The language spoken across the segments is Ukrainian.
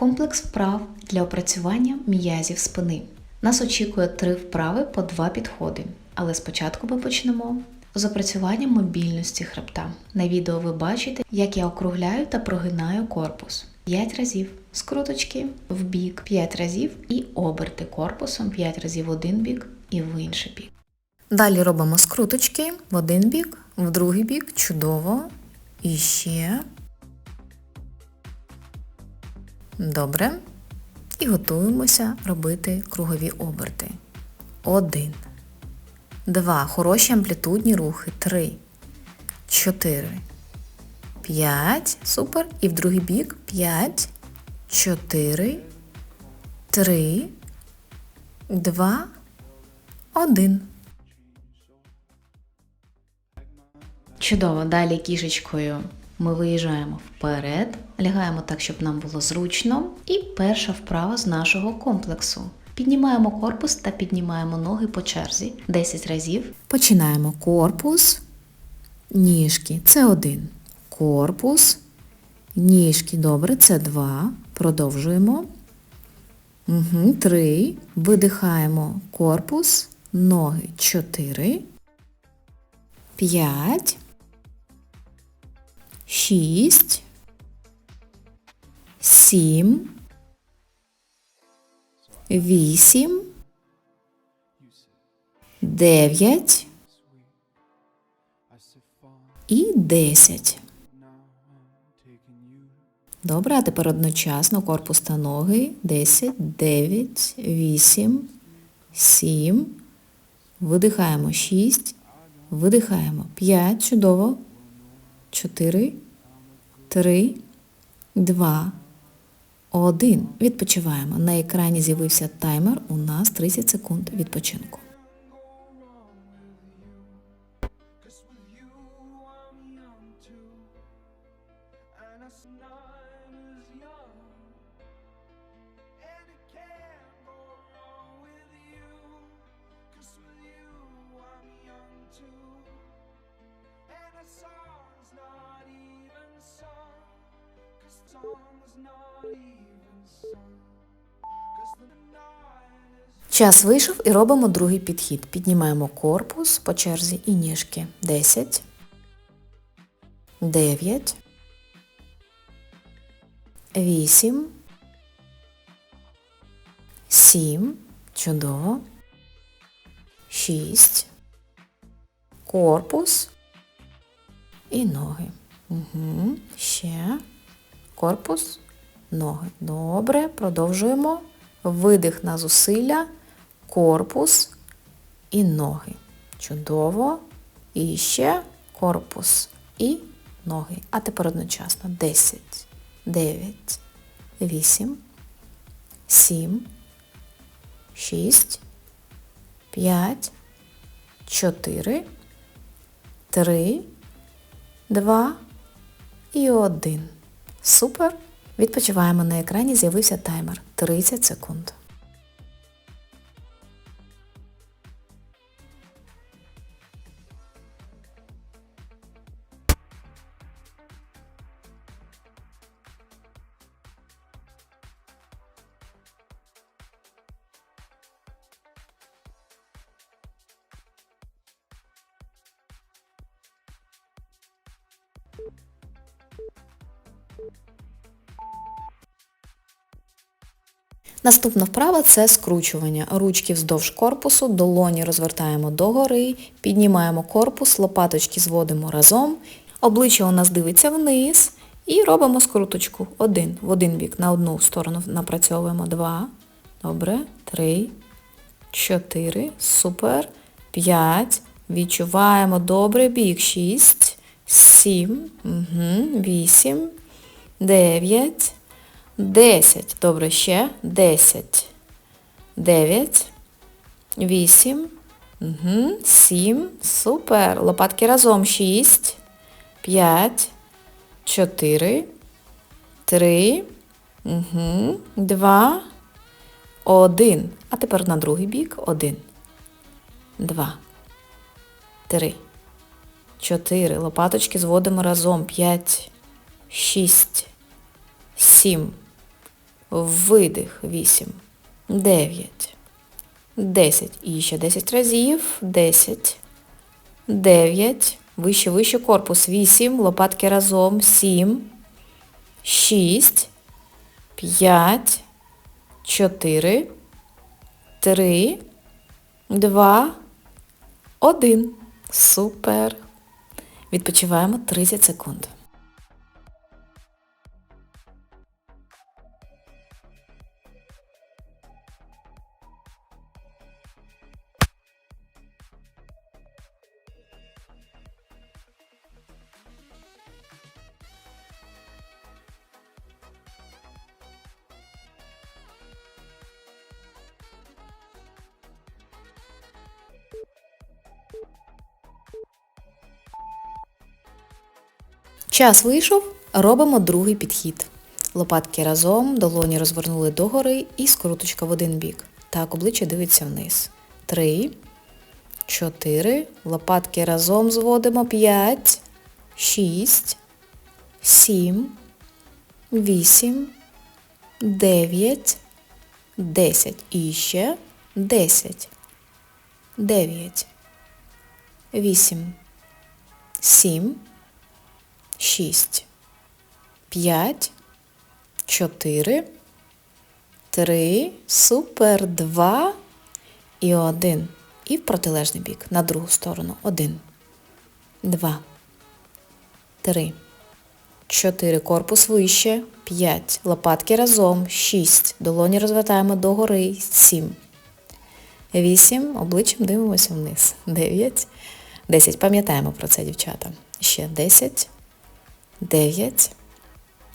Комплекс вправ для опрацювання м'язів спини. Нас очікує три вправи по два підходи. Але спочатку ми почнемо з опрацювання мобільності хребта. На відео ви бачите, як я округляю та прогинаю корпус. 5 разів скруточки в бік, 5 разів і оберти корпусом 5 разів в один бік і в інший бік. Далі робимо скруточки в один бік, в другий бік, чудово. І ще. Добре. І готуємося робити кругові оберти. Один. Два. Хороші амплітудні рухи. Три. Чотири. П'ять. Супер. І в другий бік. П'ять. Чотири. Три. Два. Один. Чудово. Далі кішечкою ми виїжджаємо вперед, лягаємо так, щоб нам було зручно. І перша вправа з нашого комплексу. Піднімаємо корпус та піднімаємо ноги по черзі 10 разів. Починаємо корпус, ніжки. Це один. Корпус, ніжки. Добре, це два. Продовжуємо. Угу, Три. Видихаємо корпус, ноги. Чотири. П'ять. Шість. Сім. Вісім. Дев'ять. І десять. Добре, а тепер одночасно корпус та ноги. 10, 9, 8, 7. Видихаємо 6. Видихаємо 5. Чудово. 4, 3, 2, 1. Відпочиваємо. На екрані з'явився таймер. У нас 30 секунд відпочинку. Час вийшов і робимо другий підхід. Піднімаємо корпус по черзі і ніжки. 10, 9, 8, 7, чудово, 6, корпус і ноги. Угу. Ще корпус, ноги. Добре, продовжуємо. Видих на зусилля, корпус і ноги. Чудово. І ще корпус і ноги. А тепер одночасно 10, 9, 8, 7, 6, 5, 4, 3, 2 і 1. Супер! Відпочиваємо на екрані, з'явився таймер 30 секунд. Наступна вправа це скручування. Ручки вздовж корпусу, долоні розвертаємо догори, піднімаємо корпус, лопаточки зводимо разом, обличчя у нас дивиться вниз і робимо скруточку. Один. В один бік на одну сторону напрацьовуємо. Два. Добре. Три. Чотири. Супер. П'ять. Відчуваємо добре бік. Шість. Сім. Вісім. Дев'ять. 10. Добре, ще. 10. 9. 8. Угу. 7. Супер. Лопатки разом. 6. 5. 4. 3. Угу. 2. 1. А тепер на другий бік. 1. 2. 3. 4. Лопаточки зводимо разом. 5. 6. 7. Видих, 8, 9, 10. І ще 10 разів, 10, 9, вище, вище корпус, 8, лопатки разом, 7, 6, 5, 4, 3, 2, 1. Супер. Відпочиваємо 30 секунд. Час вийшов, робимо другий підхід. Лопатки разом, долоні розвернули догори і скруточка в один бік. Так, обличчя дивиться вниз. Три, чотири, лопатки разом зводимо. П'ять, шість, сім, вісім, дев'ять, десять. І ще десять, дев'ять, вісім, сім, 6, 5, 4, 3, супер, 2 і 1. І в протилежний бік, на другу сторону. 1, 2, 3, 4, корпус вище, 5, лопатки разом, 6, долоні розвертаємо догори, 7, 8, обличчям дивимося вниз, 9, 10. Пам'ятаємо про це, дівчата. Ще 10, 9,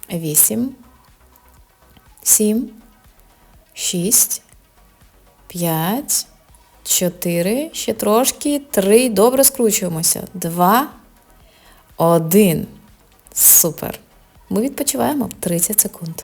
8, 7, 6, 5, 4, ще трошки, 3, добре скручуємося, 2, 1. Супер. Ми відпочиваємо 30 секунд.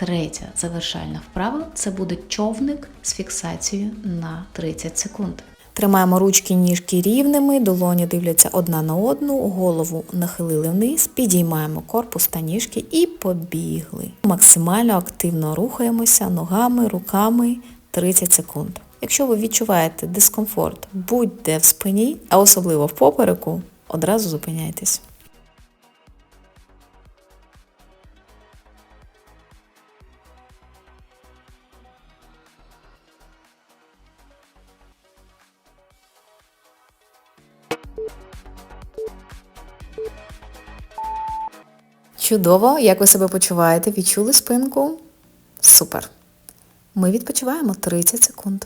Третя завершальна вправа це буде човник з фіксацією на 30 секунд. Тримаємо ручки ніжки рівними, долоні дивляться одна на одну, голову нахилили вниз, підіймаємо корпус та ніжки і побігли. Максимально активно рухаємося ногами, руками 30 секунд. Якщо ви відчуваєте дискомфорт будь-де в спині, а особливо в попереку, одразу зупиняйтесь. Чудово, як ви себе почуваєте? Відчули спинку? Супер. Ми відпочиваємо 30 секунд.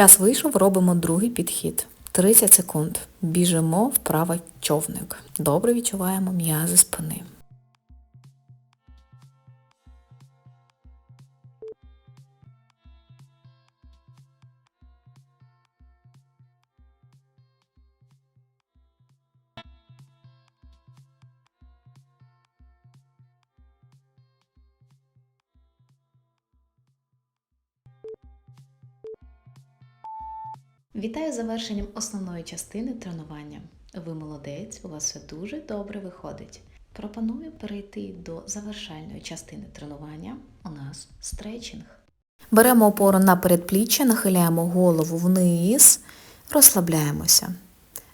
Час вийшов, робимо другий підхід. 30 секунд. Біжимо вправо човник. Добре відчуваємо м'язи спини. Вітаю завершенням основної частини тренування. Ви молодець, у вас все дуже добре виходить. Пропоную перейти до завершальної частини тренування. У нас стретчинг. Беремо опору на передпліччя, нахиляємо голову вниз, розслабляємося.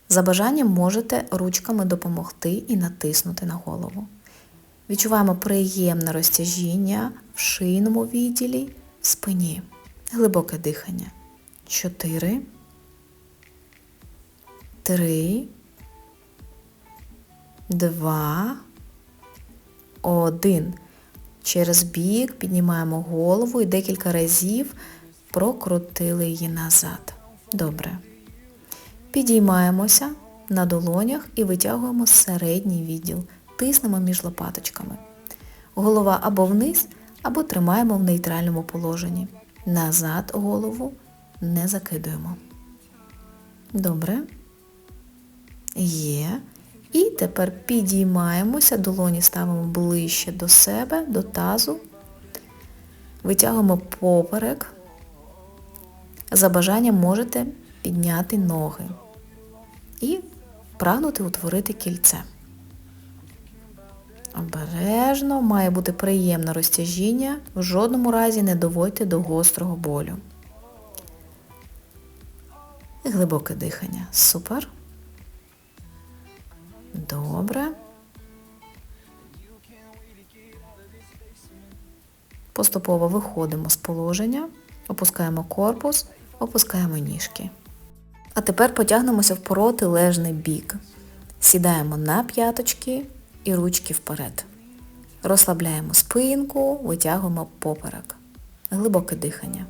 За бажанням можете ручками допомогти і натиснути на голову. Відчуваємо приємне розтяжіння в шийному відділі, в спині. Глибоке дихання. Чотири. Три. Два. Один. Через бік піднімаємо голову і декілька разів прокрутили її назад. Добре. Підіймаємося на долонях і витягуємо середній відділ. Тиснемо між лопаточками. Голова або вниз, або тримаємо в нейтральному положенні. Назад голову не закидуємо. Добре. Є. І тепер підіймаємося, долоні ставимо ближче до себе, до тазу. Витягуємо поперек. За бажанням можете підняти ноги і прагнути утворити кільце. Обережно має бути приємне розтяжіння, в жодному разі не доводьте до гострого болю. Глибоке дихання. Супер. Добре. Поступово виходимо з положення, опускаємо корпус, опускаємо ніжки. А тепер потягнемося в протилежний бік. Сідаємо на п'яточки і ручки вперед. Розслабляємо спинку, витягуємо поперек. Глибоке дихання.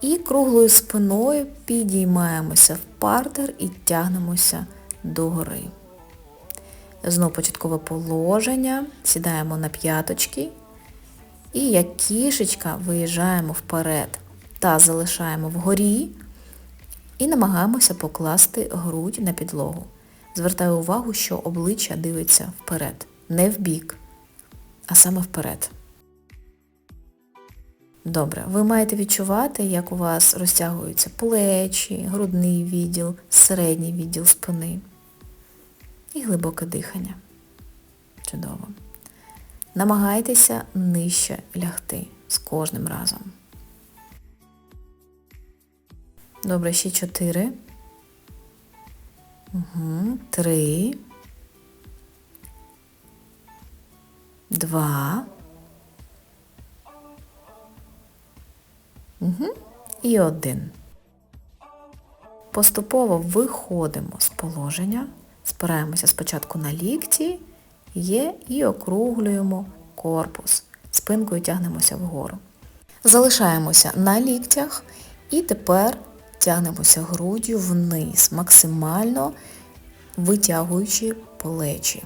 І круглою спиною підіймаємося в партер і тягнемося догори. Знову початкове положення, сідаємо на п'яточки і як кішечка виїжджаємо вперед та залишаємо вгорі і намагаємося покласти грудь на підлогу. Звертаю увагу, що обличчя дивиться вперед, не в бік, а саме вперед. Добре, ви маєте відчувати, як у вас розтягуються плечі, грудний відділ, середній відділ спини і глибоке дихання. Чудово. Намагайтеся нижче лягти з кожним разом. Добре, ще чотири. Угу. Три. Два. Угу. І один. Поступово виходимо з положення, спираємося спочатку на лікті, є і округлюємо корпус. Спинкою тягнемося вгору. Залишаємося на ліктях і тепер тягнемося груддю вниз, максимально витягуючи плечі.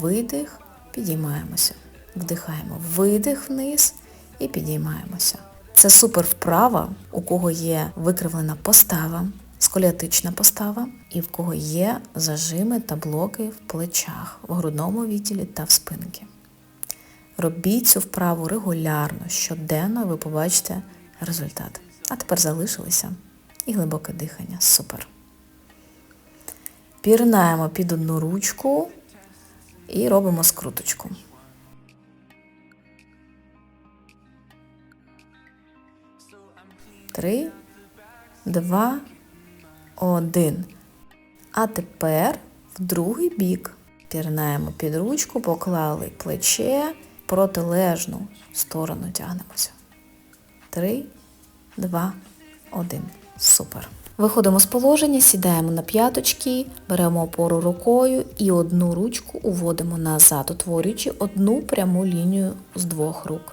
Видих, підіймаємося. Вдихаємо видих вниз і підіймаємося. Це супер вправа, у кого є викривлена постава, сколіатична постава, і в кого є зажими та блоки в плечах, в грудному відділі та в спинці. Робіть цю вправу регулярно, щоденно, ви побачите результат. А тепер залишилися і глибоке дихання. Супер. Пірнаємо під одну ручку і робимо скруточку. Три, два, один. А тепер в другий бік. Пірнаємо під ручку, поклали плече, протилежну сторону тягнемося. Три, два, один. Супер. Виходимо з положення, сідаємо на п'яточки, беремо опору рукою і одну ручку уводимо назад, утворюючи одну пряму лінію з двох рук.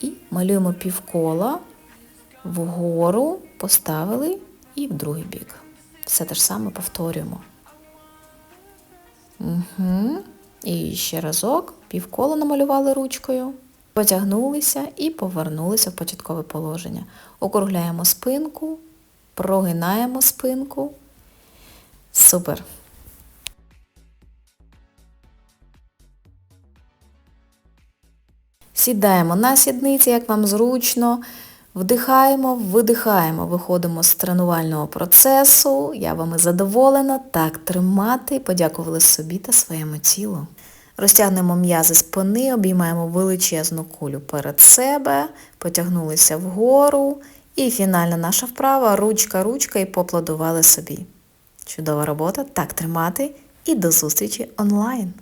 І малюємо півкола вгору, поставили і в другий бік. Все те ж саме повторюємо. Угу. І ще разок, півкола намалювали ручкою, потягнулися і повернулися в початкове положення. Округляємо спинку, прогинаємо спинку. Супер! Сідаємо на сідниці, як вам зручно. Вдихаємо, видихаємо, виходимо з тренувального процесу. Я вами задоволена. Так тримати. Подякували собі та своєму тілу. Розтягнемо м'язи спини, обіймаємо величезну кулю перед себе, потягнулися вгору. І фінальна наша вправа, ручка-ручка і поплодували собі. Чудова робота, так тримати і до зустрічі онлайн!